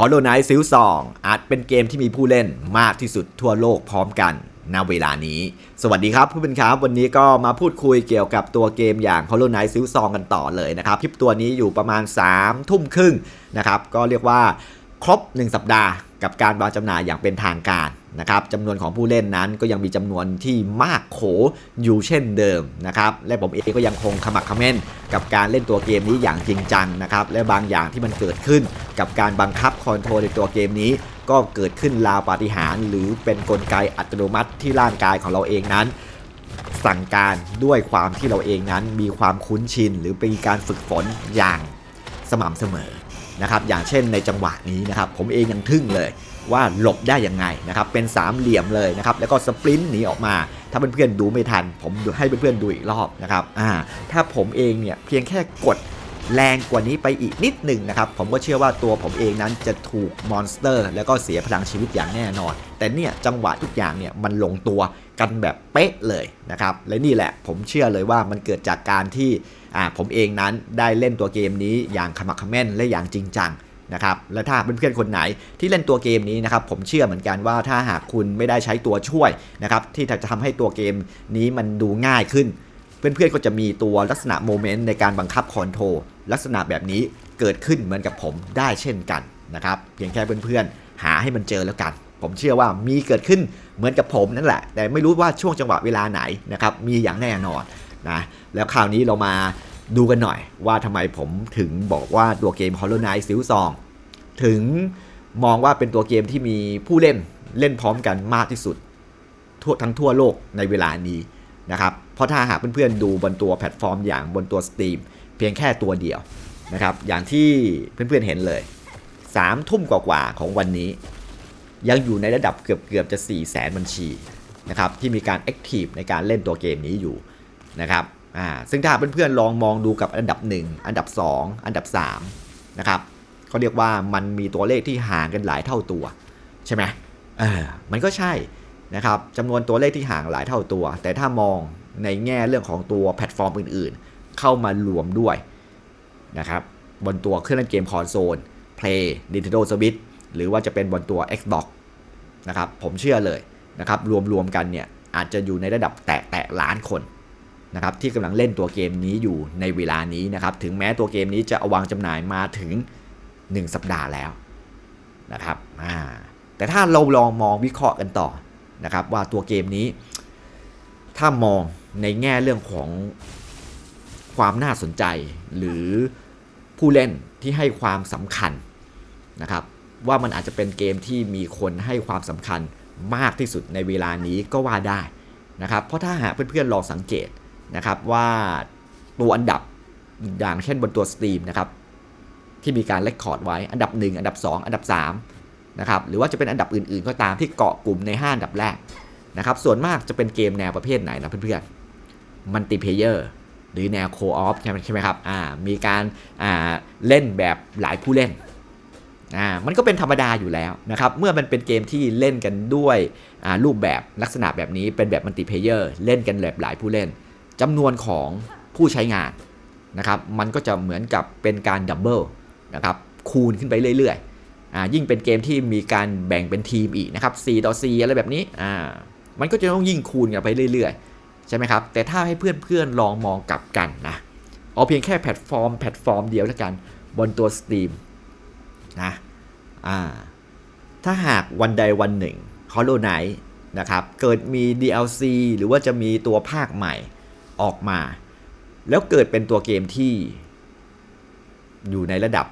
Hollow Knight ซิลซองอาจเป็นเกมที่มีผู้เล่นมากที่สุดทั่วโลกพร้อมกันณเวลานี้ สวัสดีครับผู้เป็นครับ วันนี้ก็มาพูดคุยเกี่ยวกับตัวเกมอย่าง Hollow Knight ซิลซองกันต่อเลยนะครับ คลิปตัวนี้อยู่ประมาณ 3 ทุ่มครึ่งนะครับ ก็เรียกว่าครบ 1 สัปดาห์กับการวางจำหน่ายอย่างเป็นทางการ นะครับจำนวนของผู้เล่นนั้นก็ยังมีจำนวนที่มากโขอยู่เช่นเดิมนะครับและผมเองก็ยังคงขมักขม้นกับการเล่นตัวเกมนี้อย่างจริงจังนะครับและบางอย่างที่มันเกิดขึ้นกับการบังคับคอนโทรลในตัวเกมนี้ ก็เกิดขึ้นราวปาฏิหาริย์หรือเป็นนกลไกอัตโนมัติที่ร่างกายของเราเองนั้น สั่งการด้วยความที่เราเองนั้นมีความคุ้นชิน หรือเป็นการฝึกฝนอย่างสม่ำเสมอนะครับอย่างเช่นในจังหวะนี้นะครับผมเองยังทึ่งเลย ว่าหลบได้ยังไงนะครับเป็นสามเหลี่ยมเลยนะครับแล้วก็สปรินต์หนีออกมา ถ้าเพื่อนๆดูไม่ทัน ผมให้เพื่อนๆดูอีกรอบนะครับอ่าถ้าผมเองเนี่ยเพียงแค่กดแรงกว่านี้ไปอีกนิดหนึ่งนะครับ ผมก็เชื่อว่าตัวผมเองนั้นจะถูกมอนสเตอร์ แล้วก็เสียพลังชีวิตอย่างแน่นอน แต่เนี่ยจังหวะทุกอย่างเนี่ยมันลงตัวกันแบบเป๊ะเลยนะครับ และนี่แหละผมเชื่อเลยว่ามันเกิดจากการที่อ่าผมเองนั้นได้เล่นตัวเกมนี้อย่างขมักขม้นและอย่างจริงจัง นะครับและถ้าเพื่อนๆคนไหนที่เล่นตัวเกมนี้นะครับผมเชื่อเหมือนกันว่าถ้าหากคุณไม่ได้ใช้ตัวช่วยนะครับที่จะทำให้ตัวเกมนี้มันดูง่ายขึ้น เพื่อนๆก็จะมีตัวลักษณะโมเมนต์ในการบังคับคอนโทรลลักษณะแบบนี้เกิดขึ้นเหมือนกับผมได้เช่นกันนะครับเพียงแค่เพื่อนๆหาให้มันเจอแล้วกัน ผมเชื่อว่ามีเกิดขึ้นเหมือนกับผมนั่นแหละ แต่ไม่รู้ว่าช่วงจังหวะเวลาไหนนะครับมีอย่างแน่นอนนะแล้วคราวนี้เรามา ดูกันหน่อยว่าทำไมผมถึงบอกว่าตัวเกม Hollow Knight ซิลซองถึงมองว่าเป็นตัวเกมที่มีผู้เล่นเล่นพร้อมกันมากที่สุด ทั่วทั้งทั่วโลกในเวลานี้นะครับ เพราะถ้าหากเพื่อนๆดูบนตัวแพลตฟอร์มอย่างบนตัว Steam เพียงแค่ตัวเดียวนะครับ อย่างที่เพื่อนๆเห็นเลย3ทุ่มกว่าๆของวันนี้ ยังอยู่ในระดับเกือบเกือบจะ4 0 0แสนบัญชีนะครับที่มีการ Active ในการเล่นตัวเกมนี้อยู่นะครับ อ่าซึ่งถ้าเพื่อนๆลองมองดูกับอันดับ 1 อันดับ 2 อันดับ3นะครับเขาเรียกว่ามันมีตัวเลขที่ห่างกันหลายเท่าตัว ใช่ไหมเออมันก็ใช่นะครับจำนวนตัวเลขที่ห่างหลายเท่าตัว แต่ถ้ามองในแง่เรื่องของตัวแพลตฟอร์มอื่นๆ เข้ามารวมด้วยนะครับบนตัวเครื่องเล่นเกมคอนโซล Play Nintendo Switch หรือว่าจะเป็นบนตัว Xbox นะครับผมเชื่อเลยนะครับรวมๆกันเนี่ยอาจจะอยู่ในระดับแตะแตะล้านคน นะครับที่กำลังเล่นตัวเกมนี้อยู่ในเวลานี้นะครับถึงแม้ตัวเกมนี้จะเอาวางจำหน่ายมาถึง 1 สัปดาห์แล้วนะครับแต่ถ้าเราลองมองวิเคราะห์กันต่อนะครับว่าตัวเกมนี้ ถ้ามองในแง่เรื่องของความน่าสนใจ หรือผู้เล่นที่ให้ความสำคัญนะครับว่ามันอาจจะเป็นเกมที่มีคนให้ความสำคัญมากที่สุดในเวลานี้ก็ว่าได้นะครับเพราะถ้าหากเพื่อนๆลองสังเกต นะครับว่าตัวอันดับอย่างเช่นบนตัว Steam นะครับที่มีการเลคคอร์ดไว้อันดับ 1 อันดับ 2 อันดับ3นะครับหรือว่าจะเป็นอันดับอื่นๆ ก็ตามที่เกาะกลุ่มใน 5 อันดับแรกนะครับส่วนมากจะเป็นเกมแนวประเภทไหนนะเพื่อนๆมัลติเพเยอร์หรือแนวโคออฟใช่ไหมใช่ไหมครับอ่ามีการอ่าเล่นแบบหลายผู้เล่นอ่ามันก็เป็นธรรมดาอยู่แล้วนะครับเมื่อมันเป็นเกมที่เล่นกันด้วยอ่ารูปแบบลักษณะแบบนี้เป็นแบบมัลติเพเยอร์เล่นกันแบบหลายผู้เล่น จำนวนของผู้ใช้งานนะครับมันก็จะเหมือนกับเป็นการดับเบิลนะครับคูณขึ้นไปเรื่อยๆอ่ายิ่งเป็นเกมที่มีการแบ่งเป็นทีมอีกนะครับ4ต่อ4อะไรแบบนี้อ่ามันก็จะต้องยิ่งคูณกันไปเรื่อยๆ ใช่ไหมครับ แต่ถ้าให้เพื่อนๆลองมองกลับกันนะเอาเพียงแค่แพลตฟอร์มแพลตฟอร์มเดียวแล้วกันบนตัว Steam นะอ่าถ้าหากวันใดวันหนึ่ง Hollow Knight นะครับเกิดมี DLC หรือว่าจะมีตัวภาคใหม่ ออกมา แล้วเกิดเป็นตัวเกมที่อยู่ในระดับ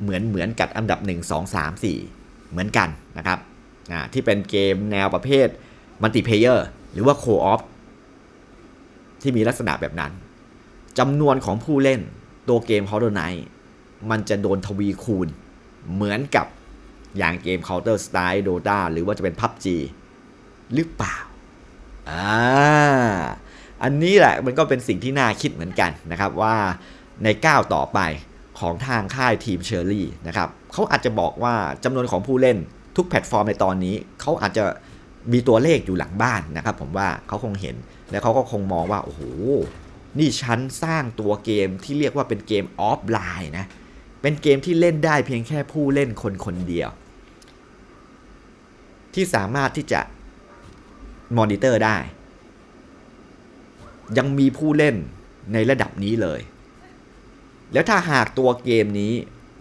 เหมือนเหมือนกับอันดับ 1 2 3 4 เหมือนกันนะครับที่เป็นเกมแนวประเภทมัลติเพเยอร์หรือว่าโคออฟที่มีลักษณะแบบนั้นจำนวนของผู้เล่นตัวเกม Hollow Knight มันจะโดนทวีคูณ เหมือนกับอย่างเกม Counter Strike Dota หรือว่าจะเป็น PUBG หรือเปล่าอ่า อันนี้แหละมันก็เป็นสิ่งที่น่าคิดเหมือนกันนะครับว่าในก้าวต่อไปของทางค่ายทีมเชอร์รี่นะครับเขาอาจจะบอกว่าจำนวนของผู้เล่นทุกแพลตฟอร์มในตอนนี้เขาอาจจะมีตัวเลขอยู่หลังบ้านนะครับ ผมว่าเขาคงเห็นและเขาก็คงมองว่า โอ้โห นี่ฉันสร้างตัวเกมที่เรียกว่าเป็นเกมออฟไลน์นะ เป็นเกมที่เล่นได้เพียงแค่ผู้เล่นคนคนเดียว ที่สามารถที่จะมอนิเตอร์ได้ ยังมีผู้เล่นในระดับนี้เลย แล้วถ้าหากตัวเกมนี้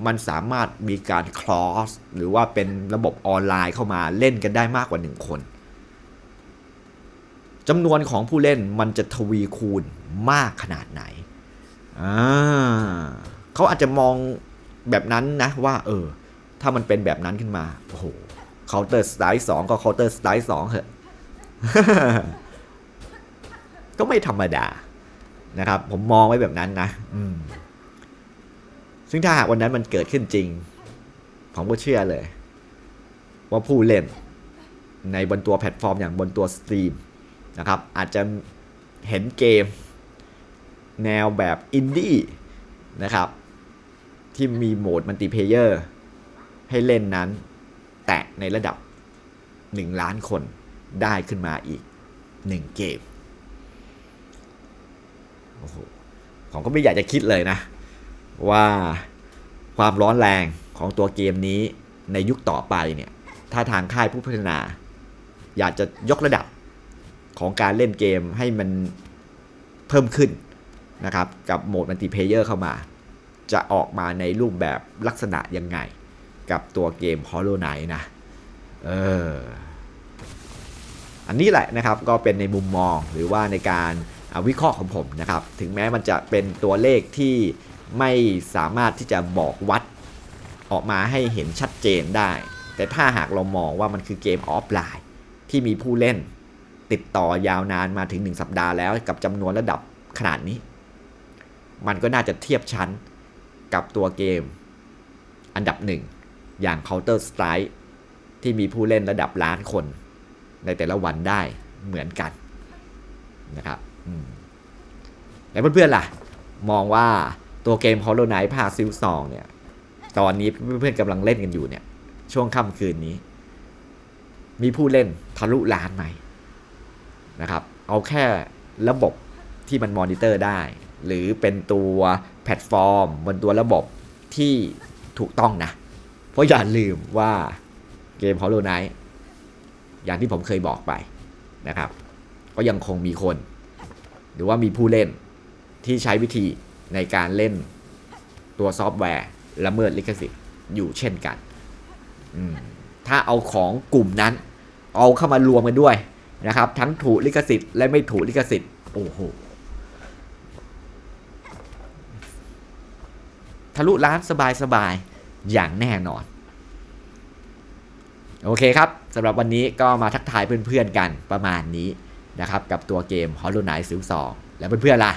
มันสามารถมีการคลอสหรือว่าเป็นระบบออนไลน์เข้ามาเล่นกันได้มากกว่าหนึ่งคนจำนวนของผู้เล่นมันจะทวีคูณมากขนาดไหนอ่าเขาอาจจะมองแบบนั้นนะว่า เออ ถ้ามันเป็นแบบนั้นขึ้นมา โอ้โห Counter Strike 2 ก็ Counter Strike 2เหอะ ก็ไม่ธรรมดานะครับ ผมมองไว้แบบนั้นนะอืมซึ่งถ้าหากวันนั้นมันเกิดขึ้นจริง ผมก็เชื่อเลย ว่าผู้เล่นในบนตัวแพลตฟอร์มอย่างบนตัวสตรีมนะครับ อาจจะเห็นเกม แนวแบบอินดี้นะครับ ที่มีโหมดมัลติเพเยอร์ให้เล่นนั้น แตะในระดับ 1 ล้านคนได้ขึ้นมาอีก 1 เกม โอ้โหผมก็ไม่อยากจะคิดเลยนะ ว่าความร้อนแรงของตัวเกมนี้ในยุคต่อไปเนี่ยถ้าทางค่ายผู้พัฒนา อยากจะยกระดับของการเล่นเกมให้มันเพิ่มขึ้นนะครับ กับโหมดมัลติเพเยอร์เข้ามา จะออกมาในรูปแบบลักษณะยังไง กับตัวเกม Hollow Knight นะเอออันนี้แหละนะครับก็เป็นในมุมมองหรือว่าในการ วิเคราะห์ของผมนะครับ ถึงแม้มันจะเป็นตัวเลขที่ไม่สามารถที่จะบอกวัดออกมาให้เห็นชัดเจนได้ แต่ถ้าหากเรามองว่ามันคือเกมออฟไลน์ ที่มีผู้เล่นติดต่อยาวนานมาถึง 1 สัปดาห์แล้วกับจำนวนระดับขนาดนี้ มันก็น่าจะเทียบชั้นกับตัวเกม อันดับหนึ่งอย่าง Counter Strike ที่มีผู้เล่นระดับล้านคน ในแต่ละวันได้เหมือนกันนะครับ แล้วเพื่อนๆล่ะ มองว่าตัวเกม Hollow Knight ภาคซิลซองเนี่ย ตอนนี้เพื่อนๆกำลังเล่นกันอยู่เนี่ย ช่วงค่ำคืนนี้ มีผู้เล่นทะลุล้านไหมนะครับ เอาแค่ระบบที่มันมอนิเตอร์ได้ หรือเป็นตัวแพลตฟอร์ม บนตัวระบบที่ถูกต้องนะ เพราะอย่าลืมว่าเกม Hollow Knight อย่างที่ผมเคยบอกไปนะครับ ก็ยังคงมีคน หรือว่ามีผู้เล่นที่ใช้วิธีในการเล่นตัวซอฟต์แวร์ละเมิดลิขสิทธิ์อยู่เช่นกัน ถ้าเอาของกลุ่มนั้น เอาเข้ามารวมกันด้วยนะครับ ทั้งถูกลิขสิทธิ์และไม่ถูกลิขสิทธิ์โอ้โหทะลุล้านสบายๆ อย่างแน่นอน โอเคครับสำหรับวันนี้ก็มาทักทายเพื่อนๆกันประมาณนี้ นะครับกับตัวเกม Hollow Knight ซิลซองแล้วเพื่อนๆล่ะ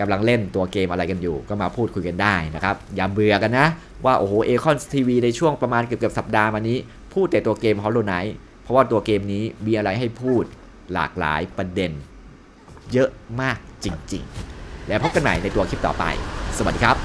กำลังเล่นตัวเกมอะไรกันอยู่ ก็มาพูดคุยกันได้นะครับอย่าเบื่อกันนะ ว่าโอ้โหเอคอนทีวีในช่วงประมาณเกือบๆสัปดาห์มานี้ พูดแต่ตัวเกม Hollow Knight เพราะว่าตัวเกมนี้มีอะไรให้พูดหลากหลายประเด็น เยอะมากจริง ๆ แล้วพบกันใหม่ในตัวคลิปต่อไป สวัสดีครับ